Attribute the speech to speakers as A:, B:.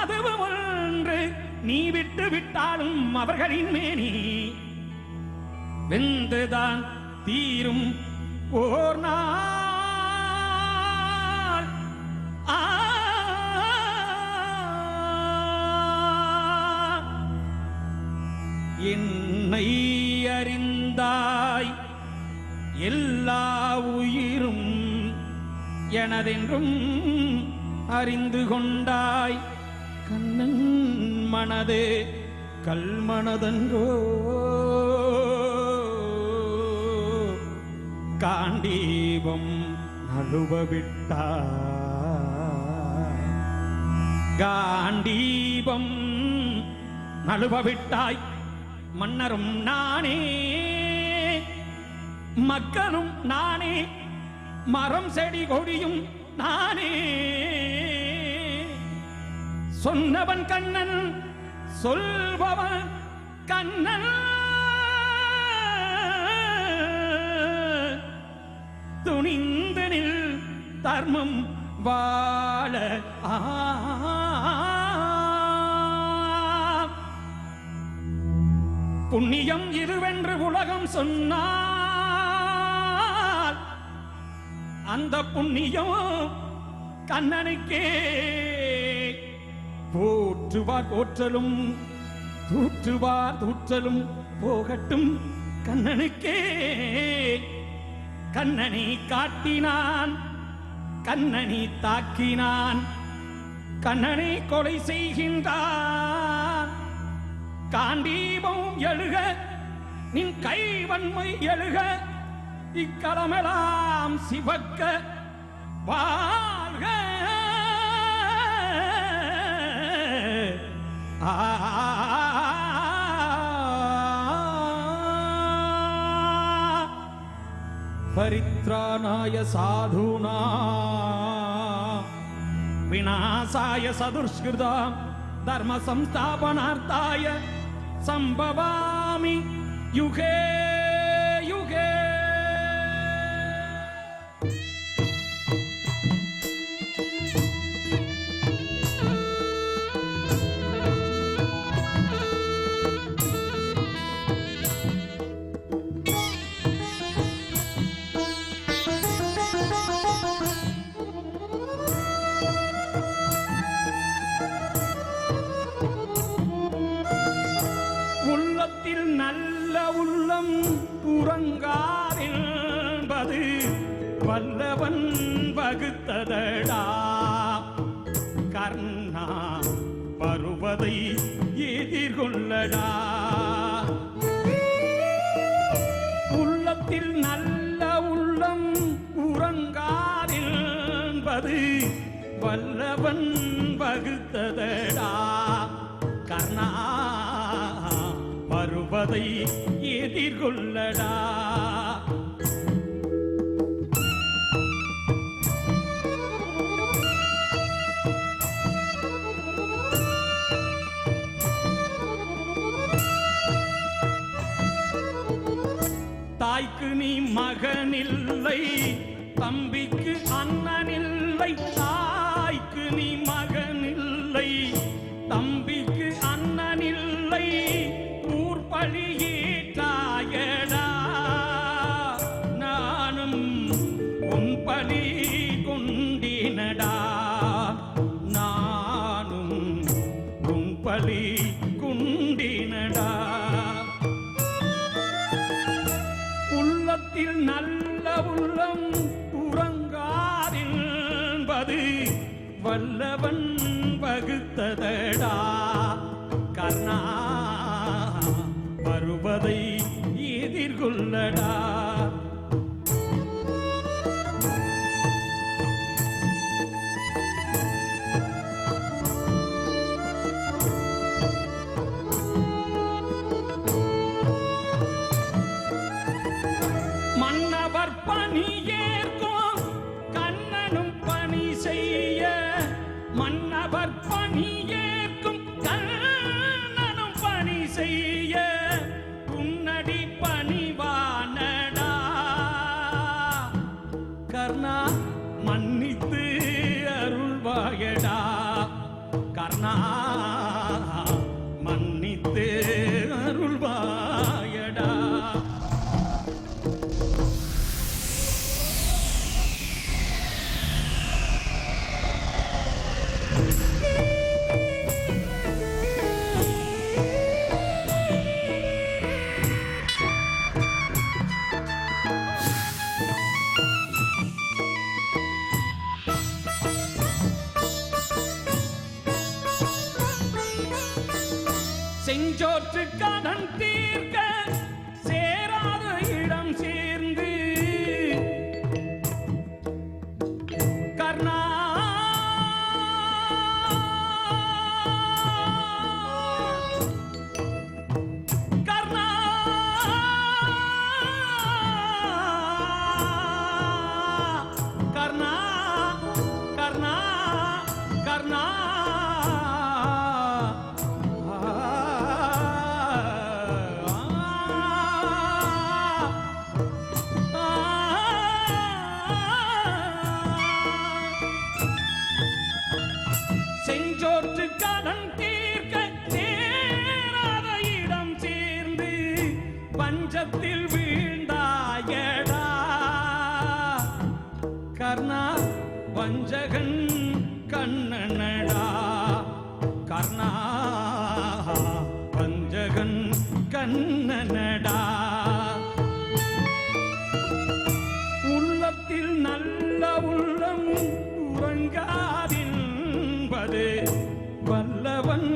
A: அதுவும் ஒன்று. நீ விட்டு விட்டாலும் அவர்களின் மேனி. வென்றுதான் தீரும் ஓர் நாள். ஆ. என்னை அறிந்தாய் எல்லா உயிரும் எனதென்றும் அறிந்து கொண்டாய். கண்ணன் மனதே கல்மனதன்றோ காண்டீபம் நழுவ காண்டீபம் நழுவ மன்னரும் நானே மக்களும் நானே மரம் செடி கொடியும் நானே. சொன்னவன் கண்ணன் சொல்பவன் கண்ணன். துணிந்து நில் தர்மம் வாழ ஆ புண்ணியம் இதுவென்று உலகம் சொன்னால் அந்த புண்ணியம் கண்ணனுக்கே போற்றுவார் போற்றலும் தூற்றுவார் தூற்றலும் போகட்டும் கண்ணனுக்கே. கண்ணனை காட்டினான் கண்ணனை தாக்கினான் கண்ணனை கொலை செய்கின்றான். காண்டீபம் எழுக நின் கைவன்மை எழுக இக்களமெல்லாம் சிவக்க வா परित्राणाय साधूना विनाशाय सदुष्कृता धर्मसंस्थापनार्थाय सम्भवामि युगे। உறங்காதென்பது வல்லவன் வகுத்ததடா. கர்ணா வருவதை எதிர்கொள்ளடா. உள்ளத்தில் நல்ல உள்ளம் உறங்காதென்பது வல்லவன் வகுத்ததடா. கர்ணா வருவதை எதிர்கொள்ளடா. தாய்க்கு நீ மகனில்லை தம்பிக்கு அண்ணனில்லை தாய்க்கு நீ மகன் உன் பழி கொண்டினடா. நானும் கும்பலி குண்டினடா. உள்ளத்தில் நல்ல உள்ளம் உறங்காதின்பது வல்லவன் வகுத்ததடா. கர்ணா வருவதை எதிர்கொள்ளடா. ஏற்கும். கண்ணனும் பணி செய்ய மன்னவர் பணி ஏற்கும். கண்ணனும் பணி செய்ய உன்னடி பணிவானடா கர்ணா மன்னித்து அருள்வாயடா. கர்ணா மன்னித்து அருள் பஞ்சத்தில் வீழ்ந்தாயடா. கர்ணா வஞ்சகன் கண்ணனடா. கர்ணா வஞ்சகன் கண்ணனடா. உள்ளத்தில் நல்ல உள்ளம் உறங்காதின்பது வல்லவன்